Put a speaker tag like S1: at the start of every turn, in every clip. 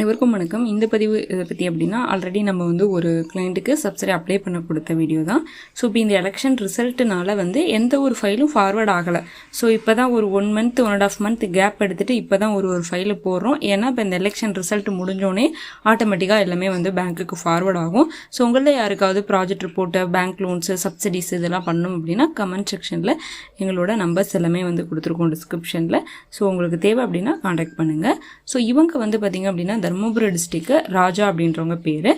S1: அனைவருக்கும் வணக்கம். இந்த பதிவு இதை பற்றி அப்படின்னா ஆல்ரெடி நம்ம வந்து ஒரு கிளைண்ட்டுக்கு சப்சிடி அப்ளை பண்ண கொடுத்த வீடியோ தான். ஸோ இப்போ இந்த எலெக்ஷன் ரிசல்ட்டுனால வந்து எந்த ஒரு ஃபைலும் ஃபார்வர்ட் ஆகலை. ஸோ இப்போ தான் ஒரு one month one and half month gap எடுத்துகிட்டு இப்போ தான் ஒரு ஒரு ஃபைலை போடுறோம். ஏன்னா இப்போ இந்த எலெக்ஷன் ரிசல்ட் முடிஞ்சோடனே ஆட்டோமேட்டிக்காக எல்லாமே வந்து பேங்க்குக்கு ஃபார்வர்ட் ஆகும். ஸோ உங்களில் யாருக்காவது project report bank loans subsidies இதெல்லாம் பண்ணணும் அப்படின்னா கமெண்ட் செக்ஷனில் எங்களோட நம்பர்ஸ் எல்லாமே வந்து கொடுத்துருக்கோம் டிஸ்கிரிப்ஷனில் ஸோ உங்களுக்கு தேவை அப்படின்னா காண்டாக்ட் பண்ணுங்கள் ஸோ இவங்க வந்து பார்த்திங்க அப்படின்னா தருமபுரி டிஸ்ட்ரிக்கு ராஜா அப்படின்றவங்க பேர்.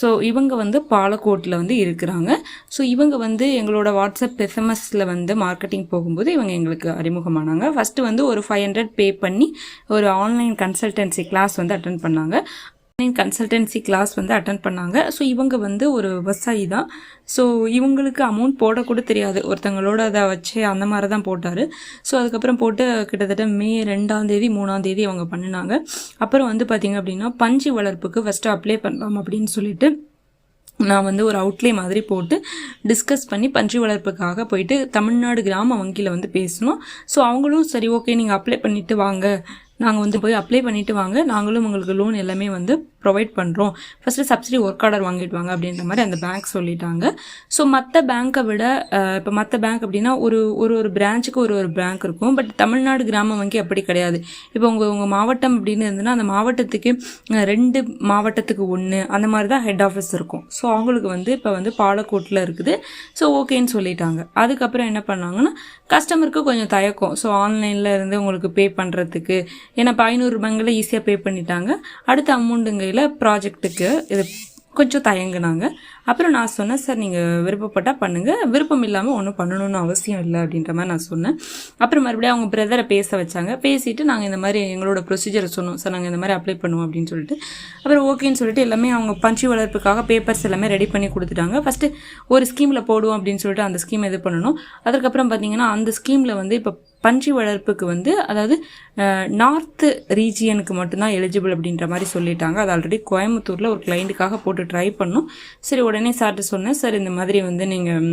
S1: ஸோ இவங்க வந்து பாலக்கோட்டில் வந்து இருக்கிறாங்க. ஸோ இவங்க வந்து எங்களோட வாட்ஸ்அப் எஸ்எம்எஸில் வந்து மார்க்கெட்டிங் போகும்போது இவங்க எங்களுக்கு அறிமுகமானாங்க. ஃபஸ்ட்டு வந்து ஒரு ஃபைவ் ஹண்ட்ரட் பே பண்ணி ஒரு ஆன்லைன் கன்சல்டன்சி கிளாஸ் வந்து அட்டன் பண்ணாங்க. கன்சல்டன்சி கிளாஸ் வந்து அட்டன் பண்ணாங்க. ஸோ இவங்க வந்து ஒரு விவசாயி தான். ஸோ இவங்களுக்கு அமௌண்ட் போடக்கூட தெரியாது. ஒருத்தங்களோட அதை வச்சு அந்த மாதிரி தான் போட்டார். ஸோ அதுக்கப்புறம் போட்டு கிட்டத்தட்ட மே ரெண்டாம் தேதி மூணாம் தேதி அவங்க பண்ணினாங்க. அப்புறம் வந்து பார்த்திங்க அப்படின்னா பஞ்சு வளர்ப்புக்கு ஃபஸ்ட்டு அப்ளை பண்ணலாம் அப்படின்னு சொல்லிட்டு நான் வந்து ஒரு அவுட்லே மாதிரி போட்டு டிஸ்கஸ் பண்ணி பஞ்சு வளர்ப்புக்காக போயிட்டு தமிழ்நாடு கிராம வங்கியில் வந்து பேசணும் ஸோ அவங்களும் சரி ஓகே நீங்கள் அப்ளை பண்ணிவிட்டு வாங்க. நாங்கள் வந்து போய் அப்ளை பண்ணிவிட்டு வாங்க. நாங்களும் உங்களுக்கு லோன் எல்லாமே வந்து ப்ரொவைட் பண்ணுறோம் ஃபஸ்ட்டு சப்சிடி ஒர்க் ஆர்டர் வாங்கிட்டு வாங்க அப்படின்ற மாதிரி அந்த பேங்க் சொல்லிட்டாங்க. ஸோ மற்ற பேங்க்கை விட இப்போ மற்ற பேங்க் அப்படின்னா ஒரு ஒரு ஒரு பிரான்ச்சுக்கு ஒரு ஒரு பேங்க் இருக்கும். பட் தமிழ்நாடு கிராம வங்கி அப்படி கிடையாது. இப்போ உங்கள் உங்கள் மாவட்டம் அப்படின்னு இருந்ததுன்னா அந்த மாவட்டத்துக்கு ரெண்டு மாவட்டத்துக்கு ஒன்று அந்த மாதிரி தான் ஹெட் ஆஃபீஸ் இருக்கும். ஸோ அவங்களுக்கு வந்து இப்போ வந்து பாலக்கோட்டில் இருக்குது. ஸோ ஓகேன்னு சொல்லிட்டாங்க. அதுக்கப்புறம் என்ன பண்ணாங்கன்னா கஸ்டமருக்கு கொஞ்சம் தயக்கம். ஸோ ஆன்லைனில் இருந்து உங்களுக்கு பே பண்ணுறதுக்கு ஏன்னா இப்போ ரூபாய்களை ஈஸியாக பே பண்ணிட்டாங்க. அடுத்த அமௌண்ட்டுங்கையில் ப்ராஜெக்ட்டுக்கு இது கொஞ்சம் தயங்குனாங்க. அப்புறம் நான் சொன்னேன் சார் நீங்கள் விருப்பப்பட்டால் பண்ணுங்கள் விருப்பம் இல்லாமல் ஒன்றும் பண்ணணும்னு அவசியம் இல்லை அப்படின்ற மாதிரி நான் சொன்னேன். அப்புறம் மறுபடியும் அவங்க பிரதரை பேச வச்சாங்க. பேசிட்டு நாங்கள் இந்த மாதிரி எங்களோட ப்ரொசீஜரை சொன்னோம். சார் நாங்கள் இந்த மாதிரி அப்ளை பண்ணுவோம் அப்படின்னு சொல்லிட்டு. அப்புறம் ஓகேன்னு சொல்லிட்டு எல்லாமே அவங்க பஞ்சு வளர்ப்புக்காக பேப்பர்ஸ் எல்லாமே ரெடி பண்ணி கொடுத்துட்டாங்க. ஃபஸ்ட்டு ஒரு ஸ்கீமில் போடுவோம் அப்படின்னு சொல்லிட்டு அந்த ஸ்கீம் இது பண்ணணும். அதுக்கப்புறம் பார்த்தீங்கன்னா அந்த ஸ்கீமில் வந்து இப்போ பன்றி வளர்ப்புக்கு வந்து அதாவது நார்த்து ரீஜியனுக்கு மட்டும்தான் எலிஜிபிள் அப்படின்ற மாதிரி சொல்லிட்டாங்க. அது ஆல்ரெடி கோயம்புத்தூரில் ஒரு கிளைண்ட்டுக்காக போட்டு ட்ரை பண்ணோம். சரி உடனே சார்ட்டு சொன்னேன் சார் இந்த மாதிரி வந்து நீங்கள்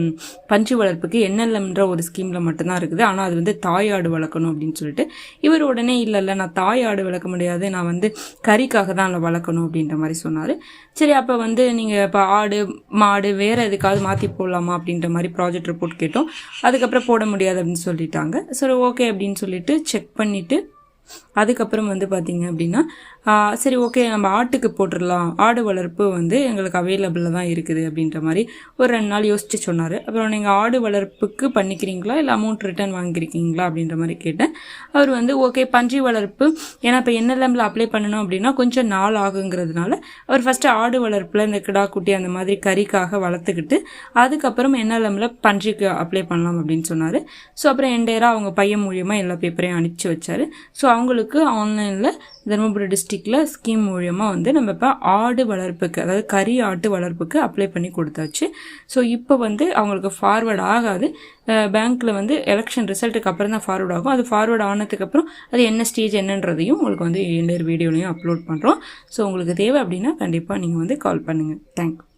S1: பஞ்சு வளர்ப்புக்கு என்எல்எம்ன்ற ஒரு ஸ்கீமில் மட்டும்தான் இருக்குது. ஆனால் அது வந்து தாயாடு வளர்க்கணும் அப்படின்னு சொல்லிட்டு. இவர் உடனே இல்லை இல்லை நான் தாயாடு வளர்க்க முடியாது. நான் வந்து கறிக்காக தான் அதில் வளர்க்கணும் அப்படின்ற மாதிரி சொன்னார். சரி அப்போ வந்து நீங்கள் இப்போ ஆடு மாடு வேறு எதுக்காவது மாற்றி போடலாமா அப்படின்ற மாதிரி ப்ராஜெக்ட் ரிப்போர்ட் கேட்டோம். அதுக்கப்புறம் போட முடியாது அப்படின்னு சொல்லிட்டாங்க. சரி ஓகே அப்படின்னு சொல்லிட்டு செக் பண்ணிவிட்டு அதுக்கப்புறம் வந்து பார்த்தீங்க அப்படின்னா சரி ஓகே நம்ம ஆட்டுக்கு போட்டுடலாம் ஆடு வளர்ப்பு வந்து எங்களுக்கு அவைலபிளில் தான் இருக்குது அப்படின்ற மாதிரி ஒரு ரெண்டு நாள் யோசிச்சு சொன்னார். அப்புறம் நீங்கள் ஆடு வளர்ப்புக்கு பண்ணிக்கிறீங்களா? இல்லை அமௌண்ட் ரிட்டர்ன் வாங்கியிருக்கீங்களா அப்படின்ற மாதிரி கேட்டேன். அவர் வந்து ஓகே பன்றி வளர்ப்பு. ஏன்னா இப்போ என்எல்எம்மில் அப்ளை பண்ணணும் அப்படின்னா கொஞ்சம் நாள் ஆகுங்கிறதுனால அவர் ஃபஸ்ட்டு ஆடு வளர்ப்பில் இந்த கிடா குட்டி அந்த மாதிரி கறிக்காக வளர்த்துக்கிட்டு அதுக்கப்புறம் என்எல்எம்மில் பன்றிக்கு அப்ளை பண்ணலாம் அப்படின்னு சொன்னார். ஸோ அப்புறம் என்டையராக அவங்க பையன் மூலியமாக எல்லா பேப்பரையும் அனுப்பிச்சி வச்சார். ஸோ அவங்களுக்கு ஆன்லைனில் தருமபுரி டிஸ்ட்ரிக்டில் ஸ்கீம் மூலியமாக வந்து நம்ம இப்போ ஆடு வளர்ப்புக்கு அதாவது கறி ஆட்டு வளர்ப்புக்கு அப்ளை பண்ணி கொடுத்தாச்சு. ஸோ இப்போ வந்து அவங்களுக்கு ஃபார்வர்ட் ஆகாது. பேங்க்கில் வந்து எலெக்ஷன் ரிசல்ட்டுக்கு அப்புறம் தான் ஃபார்வர்ட் ஆகும். அது ஃபார்வர்ட் ஆனதுக்கப்புறம் அது என்ன ஸ்டேஜ் என்னன்றதையும் உங்களுக்கு வந்து இன்னொரு வீடியோலையும் அப்லோட் பண்ணுறோம் ஸோ உங்களுக்கு தேவை அப்படின்னா கண்டிப்பாக நீங்கள் வந்து கால் பண்ணுங்கள் தேங்க்யூ